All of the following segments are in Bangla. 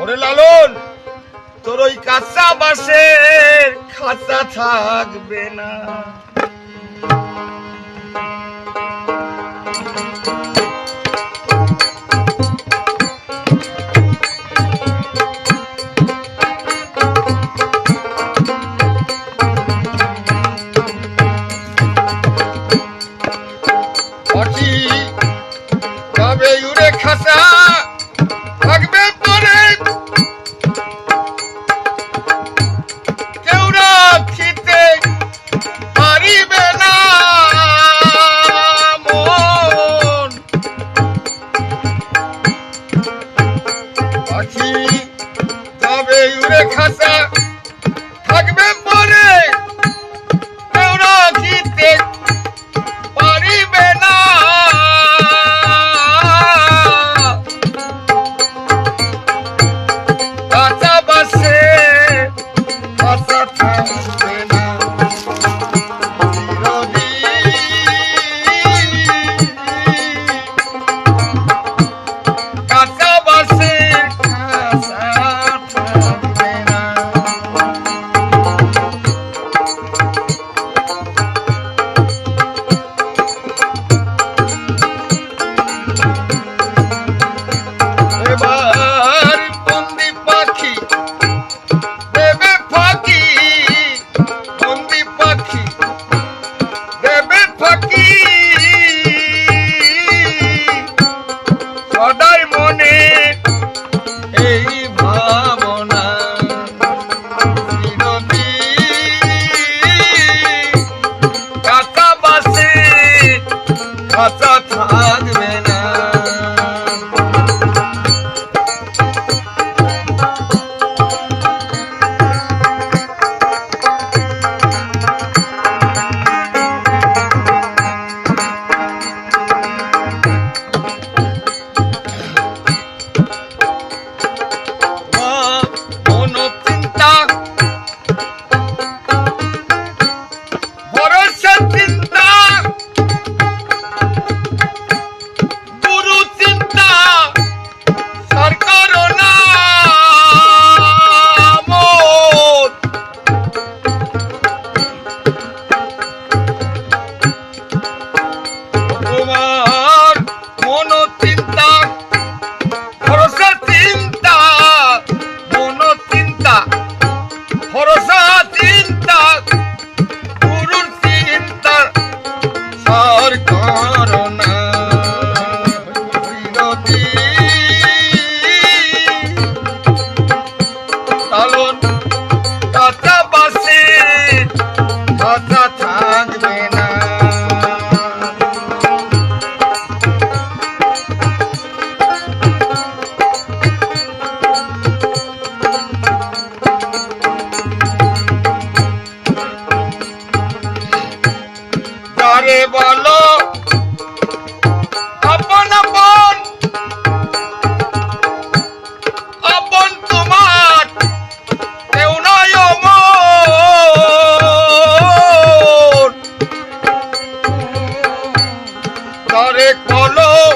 ওরে লালন তোর ওই কাঁচা বাসের খাঁচা থাকবে না। আছি। তবে উড়ে খাসা থাকি। সদাই মনে এই ভাবনা কাঁচা বাসে কাঁচা ঘরে কলম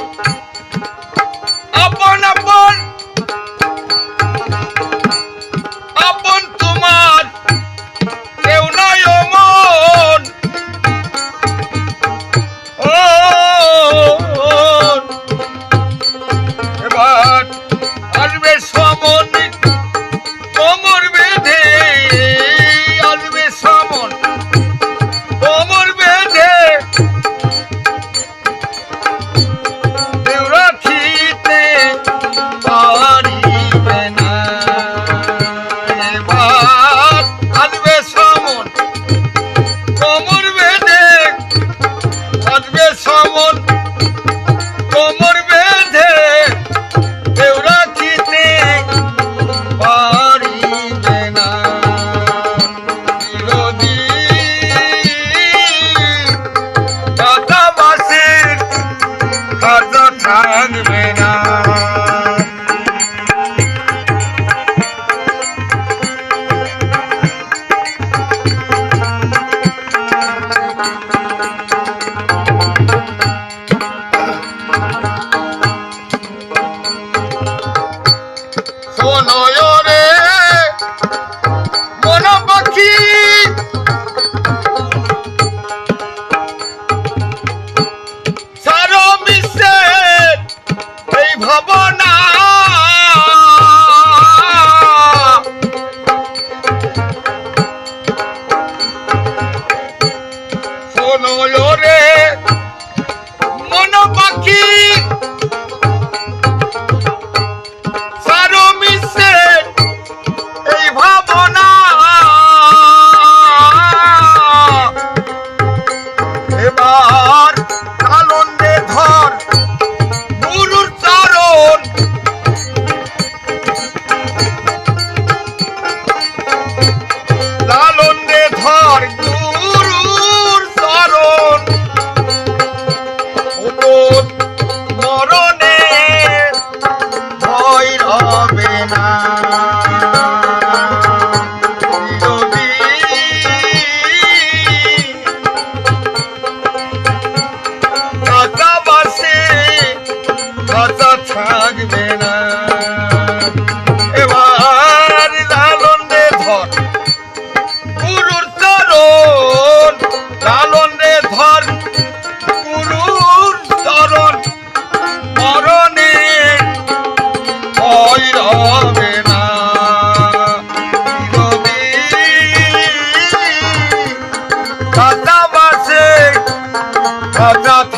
মরণে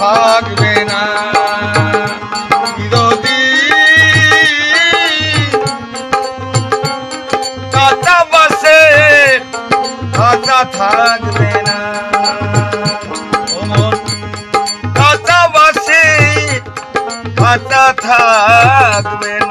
থাকবে না। বিরোধী কাঁচা বাসে কাঁচা থাকবে না। কাঁচা বাসে কাঁচা থাকবে না।